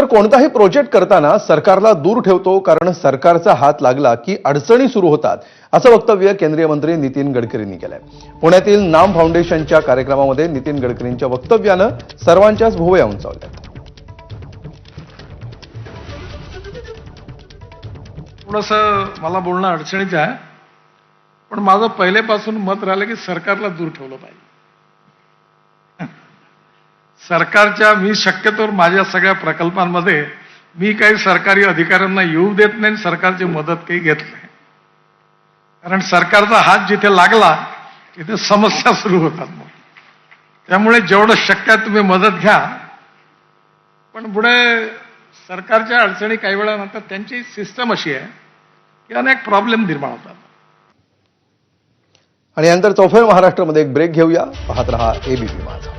तर कोणताही प्रोजेक्ट करताना सरकारला दूर ठेवतो कारण सरकारचा हात लागला की अडचणी सुरू होतात असं वक्तव्य केंद्रीय मंत्री नितीन गडकरींनी केलंय. पुण्यातील नाम फाउंडेशनच्या कार्यक्रमामध्ये नितीन गडकरींच्या वक्तव्यानं सर्वांच्याच भुवया उंचावल्या. थोडस मला बोलणं अडचणीचं आहे पण माझं पहिलेपासून मत राहिलं की सरकारला दूर ठेवलं पाहिजे. सरकारच्या मी शक्यतोवर माझ्या सगळ्या प्रकल्पांमध्ये मी काही सरकारी अधिकाऱ्यांना येऊ देत नाही आणि सरकारची मदत काही घेत नाही. कारण सरकारचा हात जिथे लागला तिथे समस्या सुरू होतात मग. त्यामुळे जेवढं शक्य आहे तुम्ही मदत घ्या. पण पुढे सरकारच्या अडचणी काही वेळानंतर त्यांची सिस्टम अशी आहे की अनेक प्रॉब्लेम निर्माण होतात. आणि यानंतर चौफेर महाराष्ट्रामध्ये एक ब्रेक घेऊया. पाहत रहा एबीपी माझा.